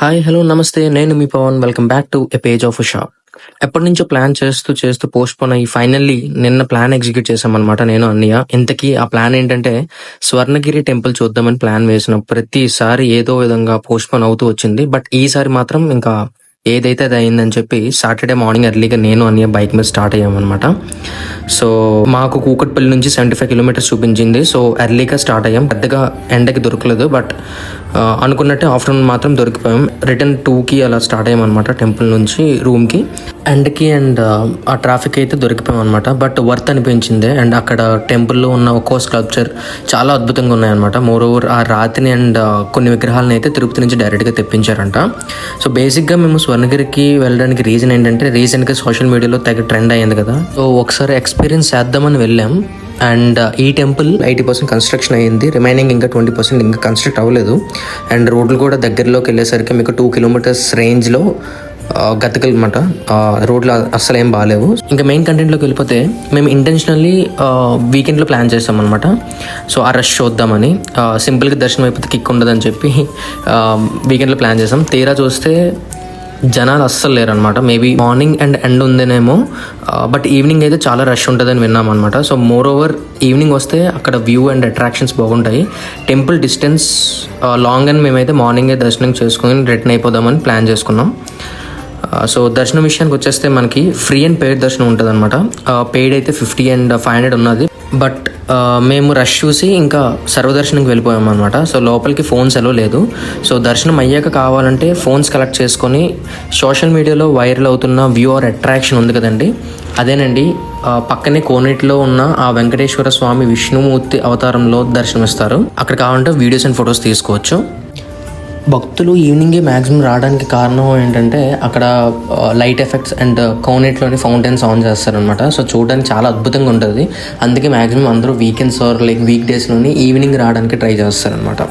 Hi hello నమస్తే. నేను మీ Pavan. Welcome back to a page of shop ఎప్పటి నుంచో ప్లాన్ చేస్తూ చేస్తూ పోస్ట్ పోన్ అయ్యి ఫైనల్లీ నిన్న ప్లాన్ ఎగ్జిక్యూట్ చేసామన్నమాట నేను అన్నయ్య. ఇంతకీ ఆ ప్లాన్ ఏంటంటే స్వర్ణగిరి టెంపుల్ చూద్దామని ప్లాన్ వేసిన. ప్రతిసారి ఏదో విధంగా పోస్ట్ పోన్ అవుతూ వచ్చింది. బట్ ఈసారి మాత్రం ఇంకా ఏదైతే అది అయిందని చెప్పి సాటర్డే మార్నింగ్ ఎర్లీగా నేను అన్నయ్య బైక్ మీద స్టార్ట్ అయ్యామన్నమాట. సో మాకు కూకట్పల్లి నుంచి సెవెంటీ ఫైవ్ కిలోమీటర్స్ చూపించింది సో ఎర్లీగా స్టార్ట్ అయ్యాం. పెద్దగా ఎండకి దొరకలేదు. బట్ అనుకున్నట్టే ఆఫ్టర్నూన్ మాత్రం దొరికిపోయాం. రిటర్న్ టూకి అలా స్టార్ట్ అయ్యామన్నమాట టెంపుల్ నుంచి రూమ్కి. ఎండ్కి అండ్ ఆ ట్రాఫిక్ అయితే దొరికిపోయాం అనమాట బట్ వర్త్ అనిపించింది. అండ్ అక్కడ టెంపుల్లో ఉన్న ఒక్కో స్కల్ప్చర్ చాలా అద్భుతంగా ఉన్నాయన్నమాట. మోర్ ఓవర్ ఆ రాతిని అండ్ కొన్ని విగ్రహాలను అయితే తిరుపతి నుంచి డైరెక్ట్గా తెప్పించారంట. సో బేసిక్గా మేము స్వర్ణగిరికి వెళ్ళడానికి రీజన్ ఏంటంటే రీసెంట్గా సోషల్ మీడియాలో తెగ ట్రెండ్ అయ్యింది కదా. సో ఒకసారి ఎక్స్పీరియన్స్ చేద్దామని వెళ్ళాం. అండ్ uh, ఈ టెంపుల్ ఎయిటీ పర్సెంట్ కన్స్ట్రక్షన్ అయ్యింది. రిమైనింగ్ ఇంకా ట్వంటీ పర్సెంట్ ఇంకా కన్స్ట్రక్ట్ అవ్వలేదు. అండ్ రోడ్లు కూడా దగ్గరలోకి వెళ్ళేసరికి మీకు టూ కిలోమీటర్స్ రేంజ్లో గతకలమాట అనమాట రోడ్లు అస్సలు ఏం బాగాలేవు. ఇంకా మెయిన్ కంటెంట్లోకి వెళ్ళిపోతే మేము ఇంటెన్షనల్లీ వీకెండ్లో ప్లాన్ చేస్తాం అనమాట సో ఆ రష్ చూద్దామని సింపుల్గా దర్శనం అయిపోతే కిక్ ఉండదని చెప్పి వీకెండ్లో ప్లాన్ చేసాం. తీరా చూస్తే జనాలు అస్సలు లేరనమాట మేబీ మార్నింగ్ అండ్ ఎండ్ ఉందేనేమో. బట్ ఈవినింగ్ అయితే చాలా రష్ ఉంటుందని విన్నాం అనమాట సో మోర్ ఓవర్ ఈవినింగ్ వస్తే అక్కడ వ్యూ అండ్ అట్రాక్షన్స్ బాగుంటాయి. టెంపుల్ డిస్టెన్స్ లాంగ్ అని మేమైతే మార్నింగే దర్శనం చేసుకుని రిటర్న్ అయిపోదామని ప్లాన్ చేసుకున్నాం. సో దర్శనం విషయానికి వచ్చేస్తే మనకి ఫ్రీ అండ్ పెయిడ్ దర్శనం ఉంటుంది అనమాట పెయిడ్ అయితే ఫిఫ్టీ అండ్ ఫైవ్ హండ్రెడ్ ఉన్నది. బట్ మేము రష్ చూసి ఇంకా సర్వదర్శనంకి వెళ్ళిపోయాం అనమాట సో లోపలికి ఫోన్స్ ఎలో లేదు. సో దర్శనం అయ్యాక కావాలంటే ఫోన్స్ కలెక్ట్ చేసుకొని సోషల్ మీడియాలో వైరల్ అవుతున్న వ్యూ ఆర్ అట్రాక్షన్ ఉంది కదండి. అదేనండి పక్కనే కోనేటిలో ఉన్న ఆ వెంకటేశ్వర స్వామి విష్ణుమూర్తి అవతారంలో దర్శనమిస్తారు. అక్కడ కావాలంటే వీడియోస్ అండ్ ఫొటోస్ తీసుకోవచ్చు. భక్తులు ఈవినింగే మ్యాక్సిమం రావడానికి కారణం ఏంటంటే అక్కడ లైట్ ఎఫెక్ట్స్ అండ్ కౌనెట్లోని ఫౌంటైన్స్ ఆన్ చేస్తారనమాట సో చూడడానికి చాలా అద్భుతంగా ఉంటుంది. అందుకే మ్యాక్సిమం అందరూ వీకెండ్స్ ఆర్ లైక్ వీక్ డేస్లోని ఈవినింగ్ రావడానికి ట్రై చేస్తారనమాట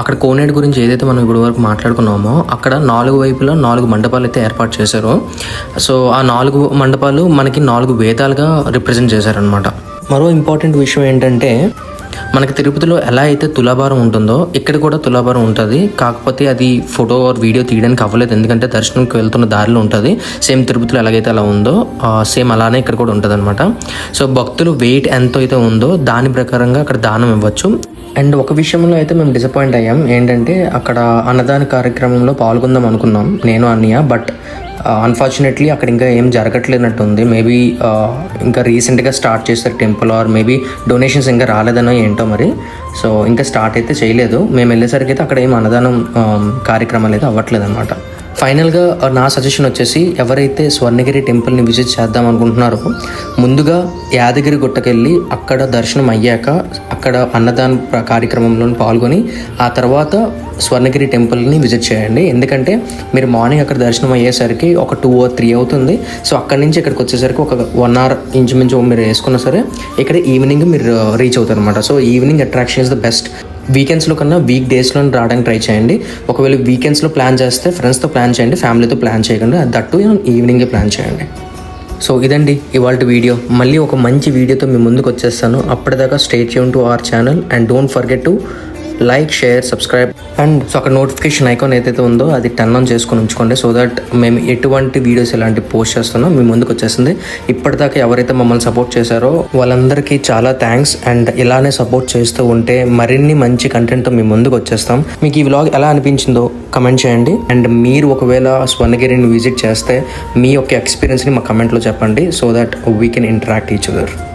అక్కడ కోనేట్ గురించి ఏదైతే మనం ఇప్పుడు వరకు మాట్లాడుకున్నామో అక్కడ నాలుగు వైపులా నాలుగు మండపాలు అయితే ఏర్పాటు చేశారు. సో ఆ నాలుగు మండపాలు మనకి నాలుగు వేదాలుగా రిప్రజెంట్ చేశారనమాట మరో ఇంపార్టెంట్ విషయం ఏంటంటే మనకి తిరుపతిలో ఎలా అయితే తులాభారం ఉంటుందో ఇక్కడ కూడా తులాభారం ఉంటుంది. కాకపోతే అది ఫోటో ఆర్ వీడియో తీయడానికి అవ్వలేదు. ఎందుకంటే దర్శనంకి వెళ్తున్న దారిలో ఉంటుంది. సేమ్ తిరుపతిలో ఎలాగైతే అలా ఉందో సేమ్ అలానే ఇక్కడ కూడా ఉంటుంది అనమాట సో భక్తులు వెయిట్ ఎంత అయితే ఉందో దాని ప్రకారంగా అక్కడ దానం ఇవ్వచ్చు. అండ్ ఒక విషయంలో అయితే మేము డిసప్పాయింట్ అయ్యాం. ఏంటంటే అక్కడ అన్నదాన కార్యక్రమంలో పాల్గొందాం అనుకున్నాం. నేను అన్నయ్య బట్ Uh, అన్ఫార్చునేట్లీ అక్కడ ఇంకా ఏం జరగట్లేనట్టుంది. మేబీ uh, ఇంకా రీసెంట్గా స్టార్ట్ చేశారు టెంపుల్ ఆర్ మేబీ డొనేషన్స్ ఇంకా రాలేదనో ఏంటో మరి. సో ఇంకా స్టార్ట్ అయితే చేయలేదు. మేము వెళ్ళేసరికి అయితే అక్కడ ఏం అన్నదానం um, కార్యక్రమాలు అయితే అవ్వట్లేదు అనమాట ఫైనల్గా నా సజెషన్ వచ్చేసి ఎవరైతే స్వర్ణగిరి టెంపుల్ని విజిట్ చేద్దాం అనుకుంటున్నారో ముందుగా యాదగిరి గుట్టకెళ్ళి అక్కడ దర్శనం అయ్యాక అక్కడ అన్నదాన ప్ర- కార్యక్రమంలో పాల్గొని ఆ తర్వాత స్వర్ణగిరి టెంపుల్ని విజిట్ చేయండి. ఎందుకంటే మీరు మార్నింగ్ అక్కడ దర్శనం అయ్యేసరికి ఒక టూ ఓ త్రీ అవుతుంది. సో అక్కడి నుంచి ఇక్కడికి వచ్చేసరికి ఒక వన్ అవర్ ఇంచుమించు మీరు వేసుకున్నా సరే ఇక్కడ ఈవినింగ్ మీరు uh, రీచ్ అవుతారు అనమాట so evening attraction is the best వీకెండ్స్లో కన్నా వీక్ డేస్లో రావడానికి ట్రై చేయండి. ఒకవేళ వీకెండ్స్లో ప్లాన్ చేస్తే ఫ్రెండ్స్తో ప్లాన్ చేయండి ఫ్యామిలీతో ప్లాన్ చేయకండి. దట్టు ఈవినింగే ప్లాన్ చేయండి. సో ఇదండి ఇవాళ వీడియో మళ్ళీ ఒక మంచి వీడియోతో మీ ముందుకు వచ్చేస్తాను. అప్పటిదాకా stay Yoon to our channel and don't forget to like share subscribe and so అక్కడ నోటిఫికేషన్ ఐకాన్ ఏదైతే ఉందో అది టర్న్ ఆన్ చేసుకొని ఉంచుకోండి. సో దట్ మేము ఎటువంటి వీడియోస్ ఇలాంటి పోస్ట్ చేస్తున్నా మీ ముందుకు వచ్చేసింది. ఇప్పటిదాకా ఎవరైతే మమ్మల్ని సపోర్ట్ చేశారో వాళ్ళందరికీ చాలా థ్యాంక్స్ అండ్ ఇలానే సపోర్ట్ చేస్తూ ఉంటే మరిన్ని మంచి కంటెంట్తో మీ ముందుకు వచ్చేస్తాం. మీకు ఈ వ్లాగ్ ఎలా అనిపించిందో కమెంట్ చేయండి. అండ్ మీరు ఒకవేళ స్వర్ణగిరిని విజిట్ చేస్తే మీ యొక్క ఎక్స్పీరియన్స్ని మా కమెంట్లో చెప్పండి. So that we can interact each other